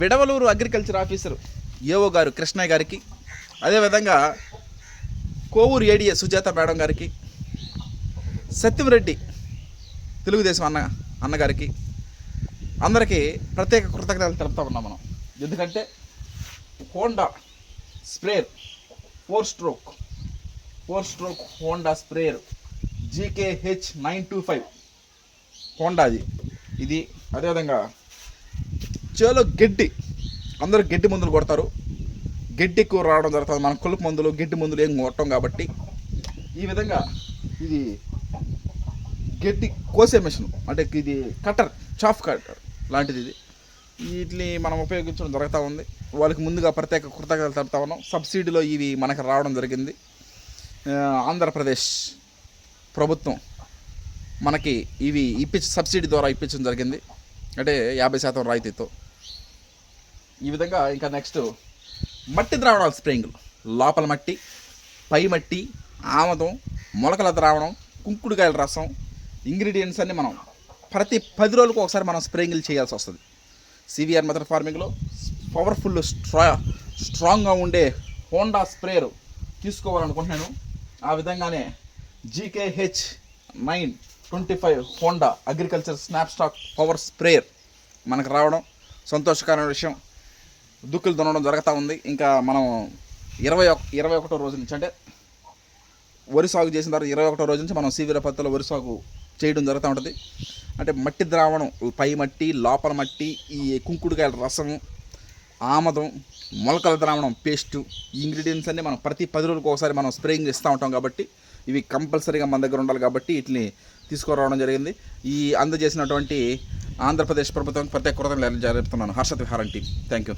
Vidavaluru agriculture officer AO గారు కృష్ణయ్య గారికి అదేవిధంగా కోవూరు ఏడిఏ సుజాత మేడం గారికి సత్యంరెడ్డి తెలుగుదేశం అన్న అన్నగారికి అందరికీ ప్రత్యేక కృతజ్ఞతలు తెలుపుతా ఉన్నాం మనం. ఎందుకంటే Honda sprayer four stroke four stroke Honda sprayer GKH nine two five హోండాది. ఇది అదేవిధంగా చేలో గడ్డి. అందరూ గడ్డి మందులు కొడతారు. గడ్డి ఎక్కువ రావడం జరుగుతుంది. మనం కలుపు మందులు గడ్డి మందులు ఏం కొట్టం కాబట్టి ఈ విధంగా ఇది గడ్డి కోసే మిషన్. అంటే ఇది కట్టర్ చాఫ్ కట్టర్ లాంటిది ఇది. వీటిని మనం ఉపయోగించడం జరుగుతూ ఉంది. వాళ్ళకి ముందుగా ప్రత్యేక కృతజ్ఞతలు తెలుపుతా ఉన్నాం. సబ్సిడీలో ఇవి మనకు రావడం జరిగింది. ఆంధ్రప్రదేశ్ ప్రభుత్వం మనకి ఇవి ఇప్పించి సబ్సిడీ ద్వారా ఇప్పించడం జరిగింది. అంటే యాభై శాతం రాయితీతో. ఈ విధంగా ఇంకా నెక్స్ట్ మట్టి ద్రావణాలు స్ప్రేయింగ్లు లోపల మట్టి పై మట్టి ఆమదం మొలకల ద్రావణం కుంకుడుకాయల రసం ఇంగ్రీడియంట్స్ అన్ని మనం ప్రతి పది రోజులకు ఒకసారి మనం స్ప్రేయింగ్లు చేయాల్సి వస్తుంది. సివిఆర్ మెథడ్ ఫార్మింగ్లో పవర్ఫుల్ స్ట్రా స్ట్రాంగ్గా ఉండే హోండా స్ప్రేయర్ తీసుకోవాలనుకుంటున్నాను. ఆ విధంగానే GKH nine twenty five Honda agriculture knapsack power sprayer మనకు రావడం సంతోషకరమైన విషయం. దుక్కులు దున్నడం జరుగుతూ ఉంది. ఇంకా మనం ఇరవై ఒక ఇరవై ఒకటో రోజు నుంచి అంటే వరి సాగు చేసిన తర్వాత ఇరవై ఒకటో రోజు నుంచి మనం సీవీర పత్తిలో వరి సాగు చేయడం జరుగుతూ ఉంటుంది. అంటే మట్టి ద్రావణం పై మట్టి లోపల మట్టి ఈ కుంకుడుకాయల రసం ఆమదం మొలకల ద్రావణం పేస్టు ఈ ఇంగ్రీడియంట్స్ అన్ని మనం ప్రతి పది రోజులకు ఒకసారి మనం స్ప్రేయింగ్ ఇస్తూ ఉంటాం కాబట్టి ఇవి కంపల్సరీగా మన దగ్గర ఉండాలి కాబట్టి వీటిని తీసుకురావడం జరిగింది. ఈ అందజేసినటువంటి ఆంధ్రప్రదేశ్ ప్రభుత్వం ప్రత్యేక కృతజ్ఞతలు జరుపుతున్నాను. హర్షత్ విహారం టీం. Thank you